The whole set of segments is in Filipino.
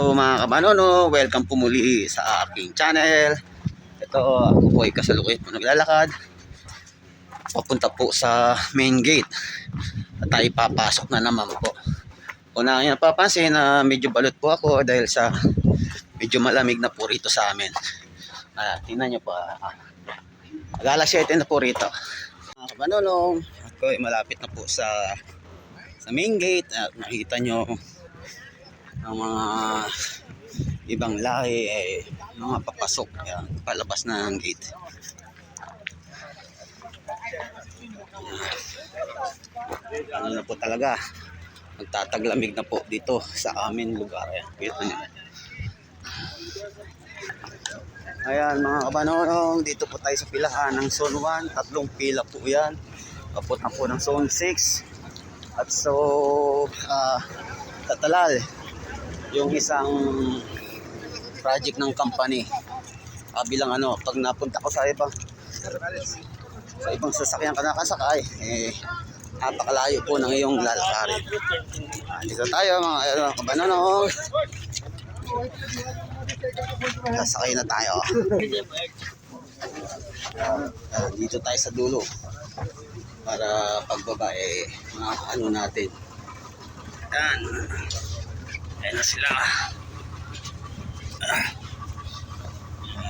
Hello mga kabanono, welcome po muli sa aking channel. Ito, ako po ay kasalukit po naglalakad. Papunta po sa main gate. At tayo papasok na naman po. Una nyo napapansin na medyo balot po ako dahil sa medyo malamig na po rito sa amin. Ah, tingnan nyo po. Ah, Mag-alas 7 na po rito. Mga kabanono, ako ay malapit na po sa sa main gate. At nakita nyo ang mga ibang lahi ay mga papasok yan, palabas na ng gate. Ano na po talaga magtataglamig na po dito sa amin lugar yan. Kita ayan mga kabanonong dito po tayo sa pilahan ng zone 1 tatlong pila po yan. Kapot na po ng zone 6 at so ah tatalal yung isang project ng company. Ah, bilang ano, pag napunta ko sa ibang sa ibang sasakyan ka nakasakay, eh, napakalayo po ng iyong lalakarin. Ah, dito tayo mga ano, kabananong. Sasakay na tayo. Ah, dito tayo sa dulo para pagbaba eh mga ano natin. Yan. Ayan na sila.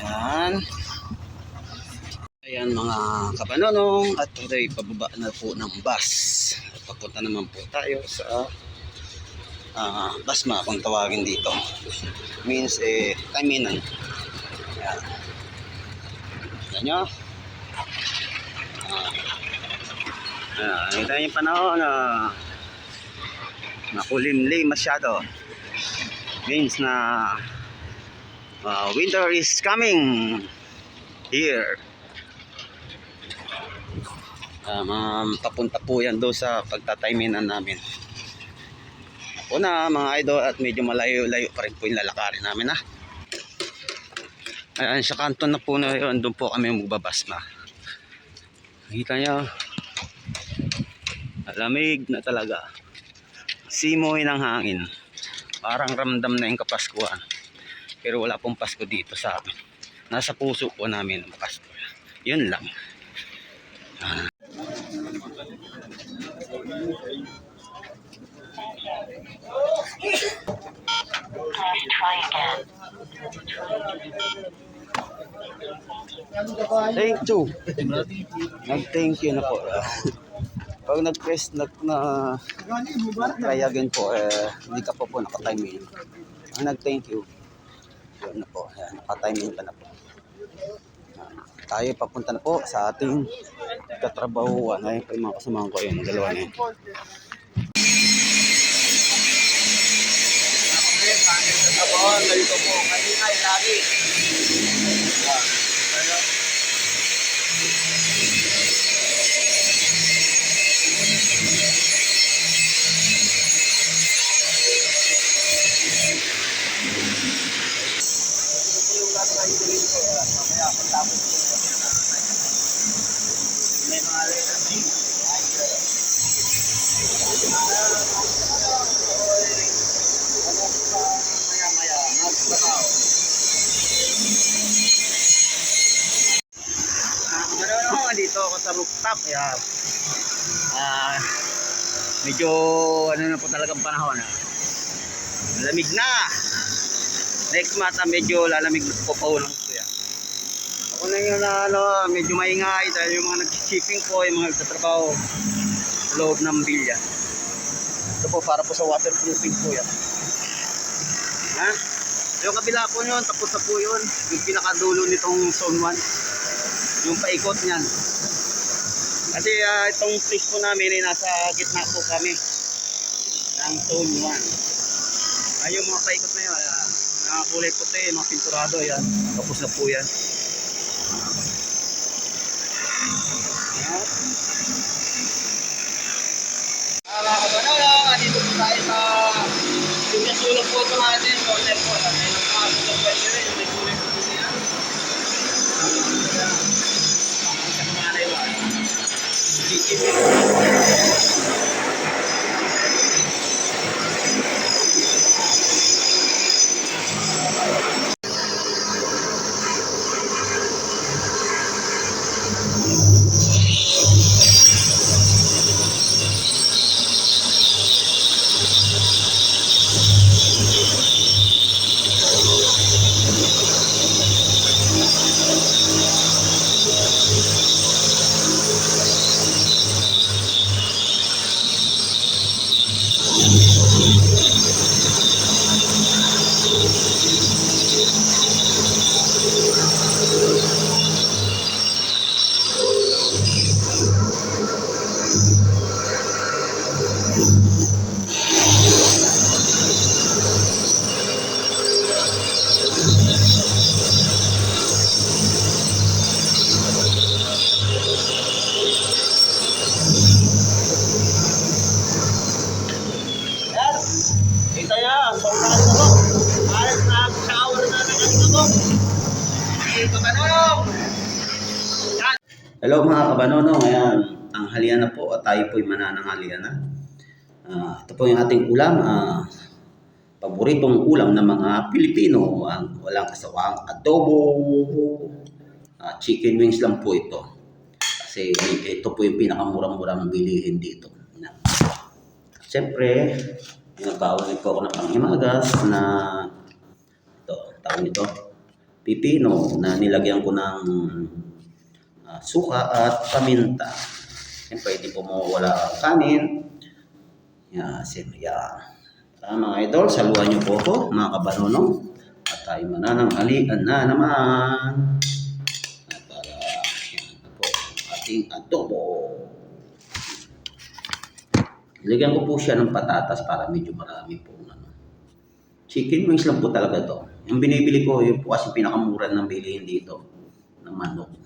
Ayan. Ayan mga kabanonong at today pababa na po ng bus. Papunta naman po tayo sa ah Basma kung tawagin dito. Means eh, Taminan. Ayan. Ayan nyo. Ah. Ayan, nakita niyo yung panahon na nakulimlim masyado means na uh, winter is coming here. Um, papunta po yan doon sa pagtatayminan namin. Una mga idol at medyo malayo-layo pa rin po yung lalakarin namin ha ayan sa kanton na po na yun doon po kami magbabasma nakita nyo lamig na talaga. Simoy ng hangin. Parang ramdam na yung kapaskuhan. Pero wala pong Pasko dito sa amin. Nasa puso po namin ang Pasko. Yun lang. Ah. Thank you. Nag-thank you na po. Pag nag-press nag na try again po, eh, hindi ka po po naka-time in. Ang nag-thank you, yun na po, ayan, naka-time in ka na po. Tayo papunta na po sa ating katrabahuan. Ayun po yung mga kasamahan ko yun, dalawa na yun. Ganito po, kanina ay lagi. May mga. Ano dito ako sa rooftop. Kaya, ah, medyo, ano na po talagang panahon. Ah. Lamig na. Next month, ah, medyo lalamig po pa ulang yan. Ako na ano, medyo maingay dahil yung mga nag-shipping po, yung mga nagtatrabaho sa loob ng bilya. Ito po para po sa waterproofing po yan. Ha? Yung kabila po yun, tapos na po yun. Yung pinakadulo nitong zone 1. Yung paikot niyan. Kasi ah, itong place po namin ay nasa gitna po kami ng zone 1. Ay, yung mga paikot na yun, ah, mga kulay puti, mga pinturado yan. Tapos na po yan. Mga kabanalo, andito po tayo sa yung kasulog po ito natin, po. May kulay po siya. Ang sa mga na yun. kabanonong! Hello mga kabanonong, ayan, ang halian na po at tayo po'y manananghalian na. Ah, ito po yung ating ulam, ah, paboritong ulam ng mga Pilipino, ang walang kasawang adobo, ah, chicken wings lang po ito. Kasi ito po yung pinakamurang-murang bilihin dito. Siyempre, nagbaon po ako ng panghimagas na ito, tawag nito, pipino na nilagyan ko ng suka at paminta. Siyempre, hindi po mawawala ang kanin. Yan, siyempre, yan. Ah, mga idol, saluhan niyo po ako, mga kabanonong. At tayo manananghalian na naman. At para, yan na po, ating adobo. Ilagyan ko po siya ng patatas para medyo marami po. Ano. Chicken wings lang po talaga to. Yung binibili ko, yung po kasi pinakamura ng bilihin dito ng manok.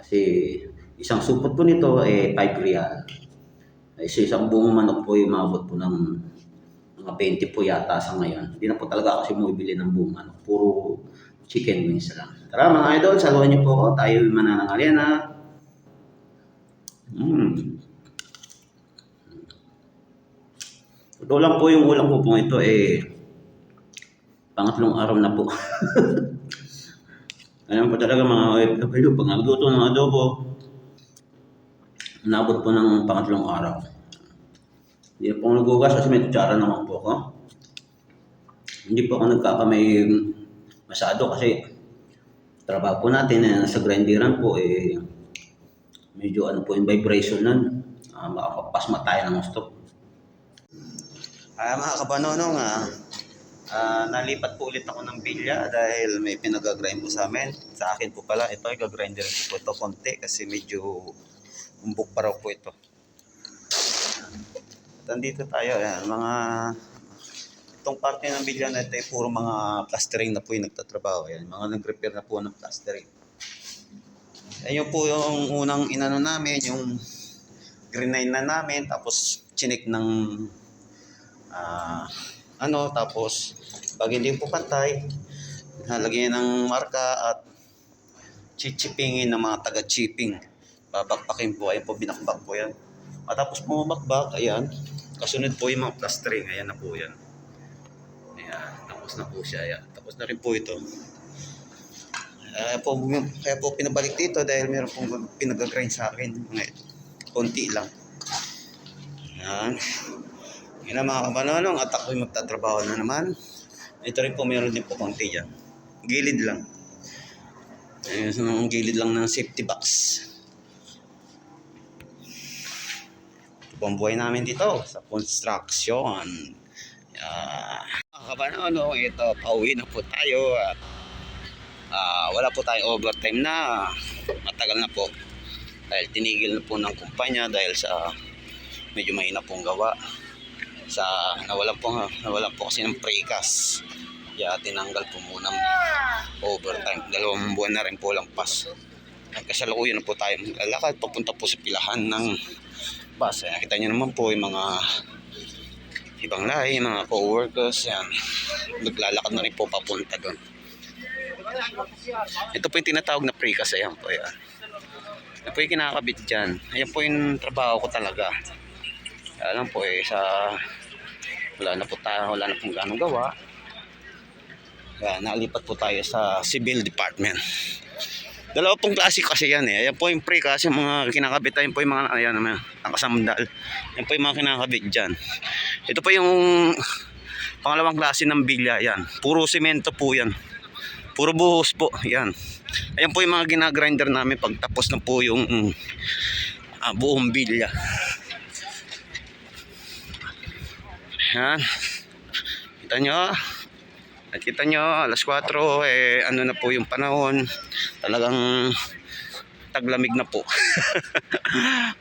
Kasi isang supot po nito eh 5 real. Eh, so isang buong manok po yung mabot po ng mga 20 po yata sa ngayon. Hindi na po talaga kasi bumibili ng buong manok. Puro chicken wings lang. Tara mga idol, saluhan niyo po ako. Tayo yung mananangalian na. Mm. Lang po yung ulam ko po ito eh pangatlong araw na po. Ayan po talaga mga OFW, pag nagluto ng adobo, nabot po ng pangatlong araw. Hindi po ako nagugas kasi may kutsara naman po ako. Hindi po ako nagkakamay masyado kasi trabaho po natin na nasa grinderan po eh medyo ano po yung vibration nun. Uh, makapagpasma tayo ng gusto. Ah, mga kabanonong, ah, ah, nalipat po ulit ako ng bilya dahil may pinag-grind po sa amin. Sa akin po pala, ito, i-grinder ko po ito konti kasi medyo umbok pa raw po ito. At andito tayo, ayan, mga itong parte ng bilya na ito ay puro mga plastering na po yung nagtatrabaho. Ayan, mga nag-repair na po ng plastering. Ayun po yung unang inano namin, yung grenade na namin, tapos chinik ng ah ano, tapos pag hindi po pantay, halagyan ng marka at chichipingin ng mga taga-chipping. Babakbakin po, ayun po, binakbak po yan. At tapos bumabakbak, ayan, kasunod po yung mga plastering, ayan na po yan. Ayan, tapos na po siya, ayan. Tapos na rin po ito. Kaya po, kaya po pinabalik dito dahil meron pong pinag-grind sa akin. Mga konti lang. Ayan. Yan ang mga kabananong at ako'y magtatrabaho na naman. Ito rin po meron din po konti dyan. Gilid lang. Ayun, so, gilid lang ng safety box. Ito po ang buhay namin dito sa construction. Yeah. Mga kabananong, ito, pauwi na po tayo at ah, wala po tayong overtime na. Matagal na po. Dahil tinigil na po ng kumpanya dahil sa medyo mahina pong gawa sa nawalan po nawalan po kasi ng precast kaya tinanggal po muna overtime. Dalawang buwan na rin po lang pas nagkasalukuyan na po tayo. Maglalakad papunta po sa pilahan ng bus. Eh, nakita nyo naman po yung mga ibang lahi mga co-workers. Yan naglalakad na rin po papunta doon. Ito po yung tinatawag na precast ayan po yan yan po yung kinakabit dyan. Ayan po yung trabaho ko talaga. Alam po eh sa wala na po tayo, wala na pong ganong gawa. Kaya nalipat po tayo sa civil department. Dalawa pong klase kasi yan eh. Ayan po yung pre kasi mga kinakabit. Ayan po yung mga, ayan naman, ang kasamdal. Ayan po yung mga kinakabit dyan. Ito po yung pangalawang klase ng bilya. Yan. Puro semento po yan. Puro buhos po. Yan. Ayan po yung mga ginagrinder namin pag tapos na po yung ah, buong bilya. Yan. Kita nyo. At kita nyo, alas 4, eh, ano na po yung panahon. Talagang taglamig na po.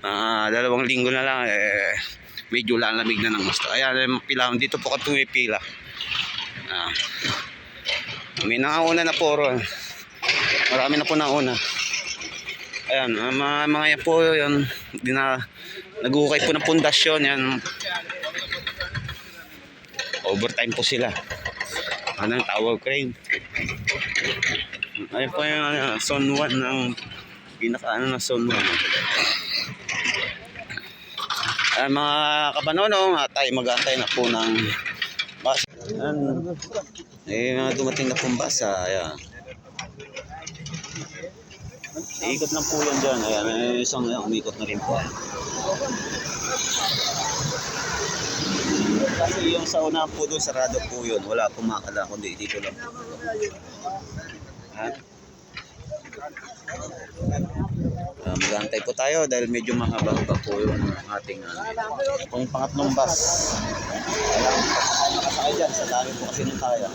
Ah, dalawang linggo na lang, eh, medyo lalamig na ng gusto. Ayan, eh, pila, dito po ka pumipila. Ah. May nauna na po ron. Marami na po nauna. Ayan, ah, mga, mga yan po, yan, dina, naguhukay po ng pundasyon, yan, overtime po sila anong tower crane Ayun po yung ano, zone 1 ng pinaka ano na zone 1. Ay, mga kapanonong, at tayo mag-aantay na po ng bus. Ayan. Eh, mga dumating na pong bus. ah, Ayan. Ikot lang po yan dyan. Ayan, may isang umikot na rin po. Kasi yung sa unahan po doon, sarado po yun. Wala pong makala, kundi dito lang. Ha? Uh, mag-antay po tayo dahil medyo mahaba-haba po yung ating uh, itong pangatlong bus. Kailangan nakasakay dyan sa dami po kasi nung kaya.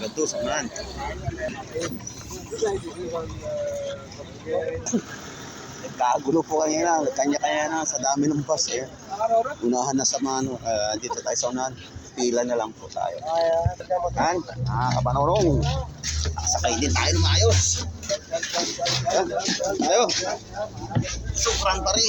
Ganito sa man. Nagkagulo po kanina. Kanya-kanya na sa dami ng bus. Eh. Unahan na sa mano. Uh, dito tayo sa unahan. Pila na lang po tayo. Yan. Ah, kapanorong. Sakay din tayo ng maayos. Yan. Tayo. Sobrang pari.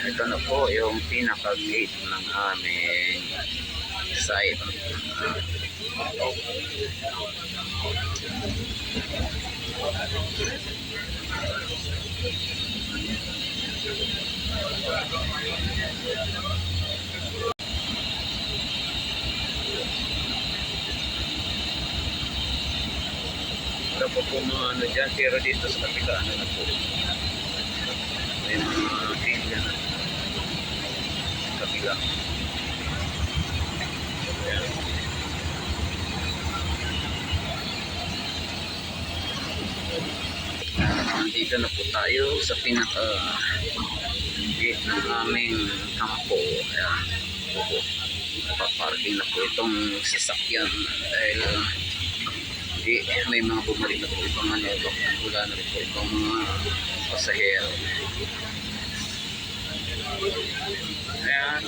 Ito na po yung pinaka-gate ng aming site. Wala po po mga ano dyan, pero dito sa kapila ano na po. May mga pilya na kapila. Ayan. Nandito na po tayo sa pinaka gate ng aming kampo. Ayan. Paparking na po itong sasakyan dahil hindi may mga bumalik na po ibang manelo. Wala na rin po ibang mga pasahero. Ayan.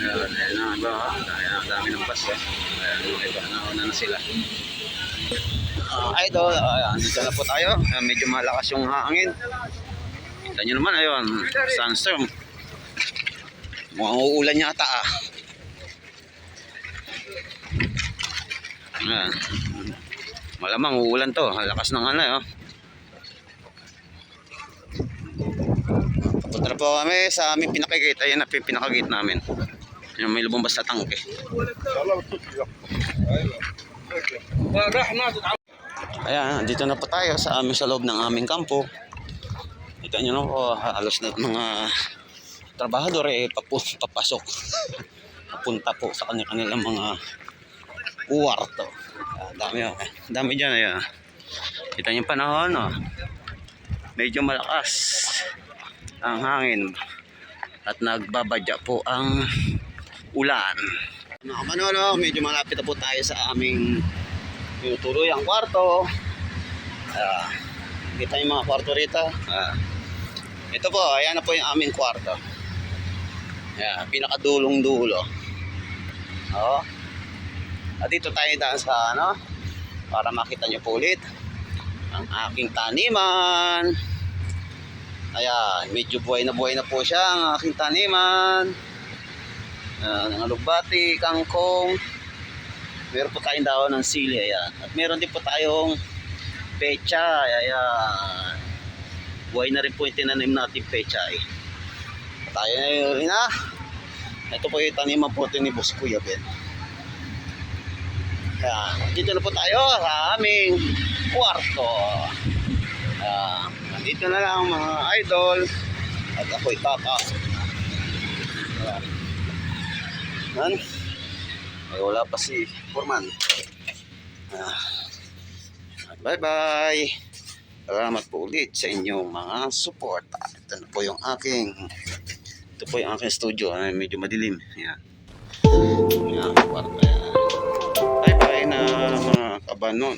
Ayan, ayan na ba? Ayan, ang dami ng bus. Eh. Ayan, yung iba, nauna na sila. Ah, idol, ayan, dito na po tayo. Ayan, medyo malakas yung hangin. Kita nyo naman, ayun, sunstorm. Mukhang uulan yata ah. Ayan. Malamang uulan to. Lakas ng ano, oh. Punta na po kami sa aming pinakagate. Ayan na yung pinakagate namin. Yung may lumabas na tangke. Ayan, dito na po tayo sa aming sa loob ng aming kampo. Kita nyo na po, halos na mga trabahador eh papu- papasok. Papunta po sa kanilang mga kuwarto. Dami oh. Dami dyan ayan. Kita niyo panahon oh. Medyo malakas ang hangin at nagbabadya po ang ulan. Mga manolo, medyo malapit na po tayo sa aming yung tuluyang kwarto. Ah, kita yung mga kwarto rito. Ah, ito po, ayan na po yung aming kwarto. Ayan, pinakadulong dulo. Oh. At dito tayo daan sa ano, para makita nyo po ulit ang aking taniman. Ayan, medyo buhay na buhay na po siya ang aking taniman. Ayan, ang alugbati, kangkong. Meron po tayong dahon ng sili, ayan. At meron din po tayong pecha, ayan. Buhay na rin po yung tinanim natin pecha, eh. Tayo na yun, na. Ito po yung taniman po ito ni Boss Kuya Ben. Ayan, dito na po tayo sa aming kwarto. Ayan, nandito na lang mga idol. At ako'y na. Ayan. Ayan. Ay, wala pa si Foreman. Ayan. At Bye-bye! Salamat po ulit sa inyong mga support. Ito na po yung aking ito po yung aking studio. Ay, medyo madilim. Yan. Yan. Bye-bye na mga kabanon.